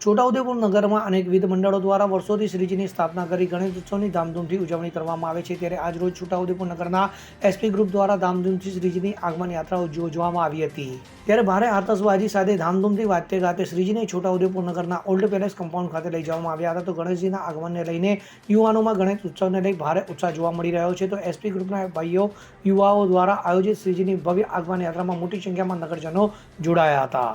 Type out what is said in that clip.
છોટાઉદેપુર નગરમાં અનેકવિધ મંડળો દ્વારા વર્ષોથી શ્રીજીની સ્થાપના કરી ગણેશ ઉત્સવની ધામધૂમથી ઉજવણી કરવામાં આવે છે. ત્યારે આજરોજ છોટાઉદેપુર નગરના એસપી ગ્રુપ દ્વારા ધામધૂમથી શ્રીજીની આગમન યાત્રા યોજવામાં આવી હતી. ત્યારે ભારે આતશબાજી સાથે ધામધૂમથી વાતે ગાતે શ્રીજીને છોટાઉદેપુર નગરના ઓલ્ડ પેલેસ કમ્પાઉન્ડ ખાતે લઈ જવામાં આવ્યા હતા. તો ગણેશજીના આગમનને લઈને યુવાનોમાં ગણેશ ઉત્સવને લઈ ભારે ઉત્સાહ જોવા મળી રહ્યો છે. તો એસપી ગ્રુપના ભાઈઓ, યુવાઓ દ્વારા આયોજિત શ્રીજીની ભવ્ય આગમન યાત્રામાં મોટી સંખ્યામાં નગરજનો જોડાયા હતા.